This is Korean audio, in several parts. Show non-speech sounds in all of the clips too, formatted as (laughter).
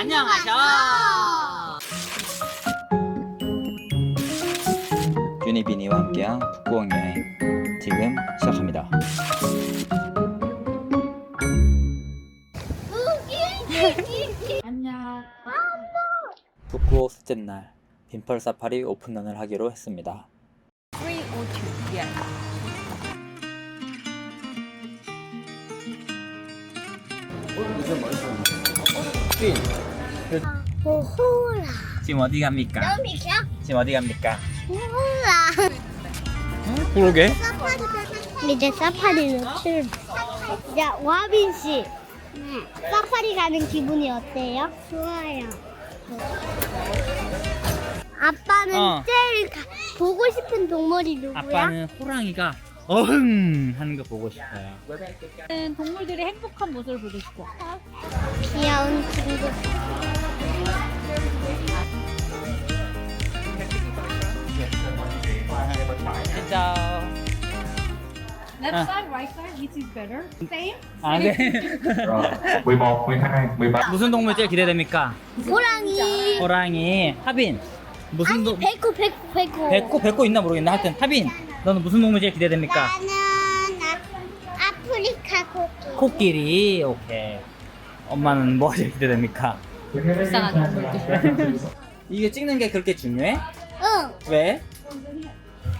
안녕하셔. 유니비니와 함께한 북구경 여행 지금 시작합니다. 안녕. 북구 셋째 날 빈펄 사파리 오픈런을 하기로 했습니다. 302. Yeah. 호호라. 지금 어디 갑니까? 너무 비켜? 지금 어디 갑니까? 호호라. 그러게. 이제 사파리로 출발. 자, 와빈 씨. 사파리 가는 기분이 어때요? 좋아요. 아빠는 어. 제일 가- 보고 싶은 동물이 누구야? 아빠는 호랑이가 어흥 하는 거 보고 싶어요. 동물들의 행복한 모습을 보고 싶어. 귀여운 친구. 진짜. Left Ah. side, right side, which is better? Same? 아 네. Rồi, 11, 12, 13 무슨 동물 제일 기대됩니까? 호랑이. 호랑이. 하빈. 무슨 아니, 동 백호, 백호, 백호. 백호 백호 있나 모르겠네. 하여튼 하빈. 너는 무슨 동물 제일 기대됩니까? 나는 아, 아프리카 코끼리. 코끼리. 오케이. 엄마는 뭐가 제일 기대됩니까? 불쌍한 동물들. (laughs) 이게 찍는 게 그렇게 중요해? 응. 왜?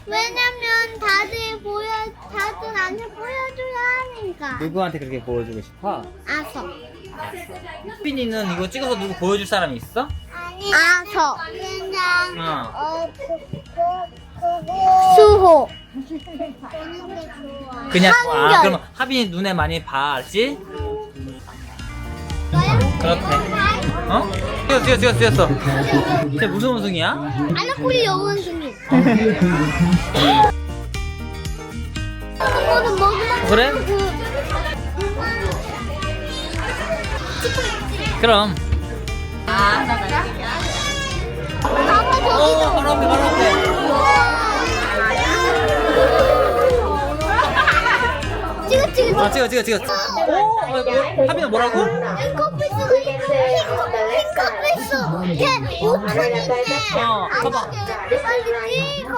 왜냐면 다들 보여, 다들 나한테 보여줘야 하니까. 누구한테 그렇게 보여주고 싶어? 아서. 하빈이는 이거 찍어서 누구 보여줄 사람이 있어? 아서. 어. 수호. 그냥 아 한결. 그럼 하빈이 눈에 많이 봐지? 그렇대. 어? 찍었어 찍었어 찍었어 찍었어. 쟤 무슨? 아나코리 여원숭이. 그거는 먹으면 그래? 그럼. 아빠 오 저기도. 바로 앞에 바로 앞에. 찍어 찍어. 아 찍어 찍어. 오 어, 뭐, 하빈이 뭐라고? 핑크피스 핑크피스 걔 오픈인데 어, 봐봐. 빨리 찍어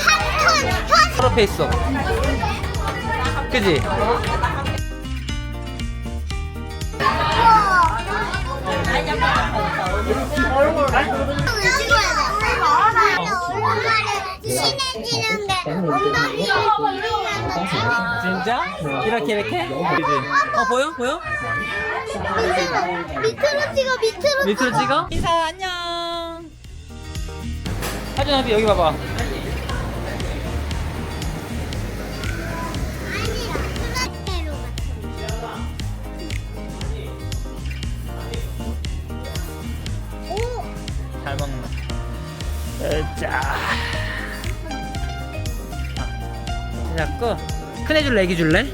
3톤 바로 앞에 있어. 그지? 진짜? 이렇게 이렇게? 어 보여 보여? 밑으로 찍어 밑으로 밑으로 찍어? 인사 안녕. 하준 하빈 여기 봐봐. 큰 애 줄래 애기 줄래?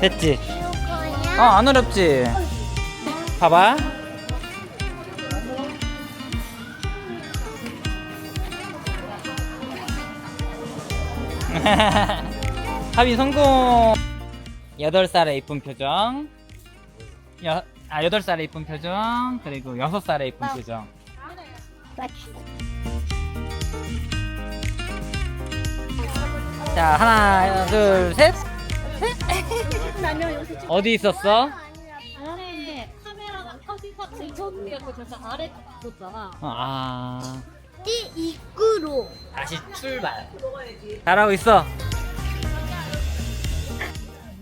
됐지? 어, 안 어렵지? 봐봐. (laughs) 하빈 성공! 8살의 이쁜 표정. 여, 아, 8살의 이쁜 표정. 그리고 6살의 이쁜 표정. 자, 하나, 둘, 셋. 어디 있었어? 근데 카메라가 커진 커튼 저기하고 저서 아래 뒀잖아. 아, 이 입구로 다시 출발. 잘하고 있어.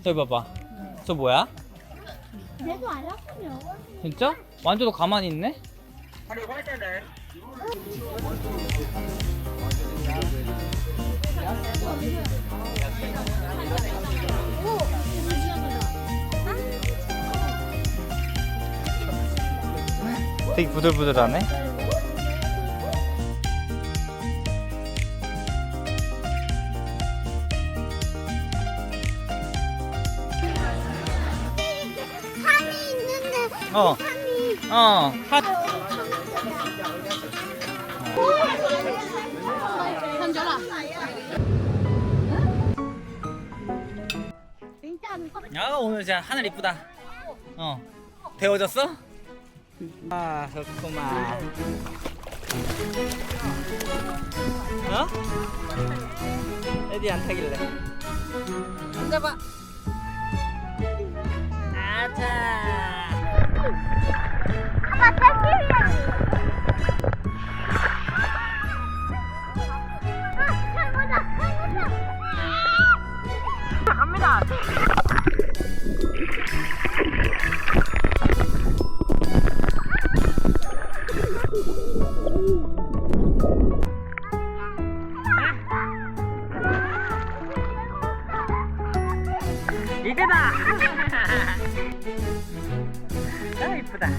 저기 봐봐. 저 뭐야? 안 아프면 진짜? 완전 가만히 있네? 되게 부들부들하네. 산이 있는데 어, 산이 어. 하... 야 오늘 진짜 하늘 이쁘다. 어. 데워졌어? 아 좋구만. 어? 애디 안 타길래. 앉아봐. 아자. 아빠 이거다. 아 이쁘다.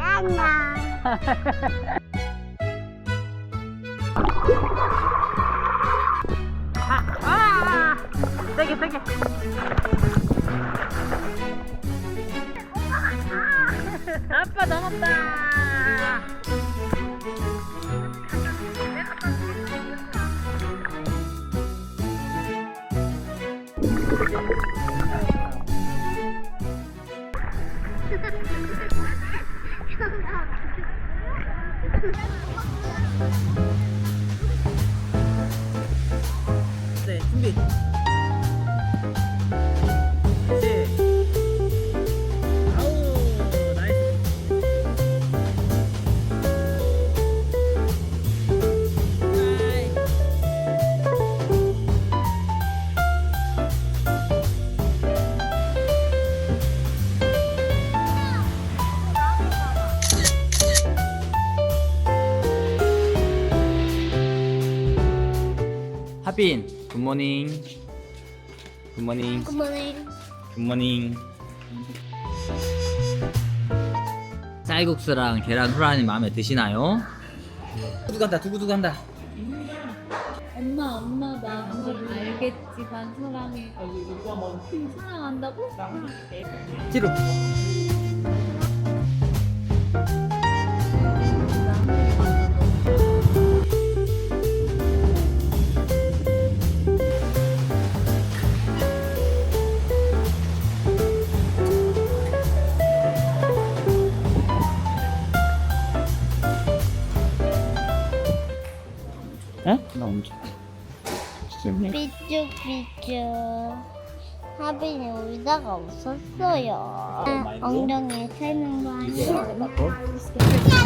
안녕. (laughs) 아빠 넘었다. 하빈, 굿모닝. 굿모닝. 굿모닝. 굿모닝. 쌀국수랑 계란 후라이 마음에 드시나요? 두구 간다, 두구 두구 간다. 엄마 엄마 나 알겠지만 사랑해 사랑한다고? 뒤로. 에? 나 엄청. 삐쭉삐쭉. 하빈이 울다가 웃었어요. 엉덩이에 살는 거 아니야?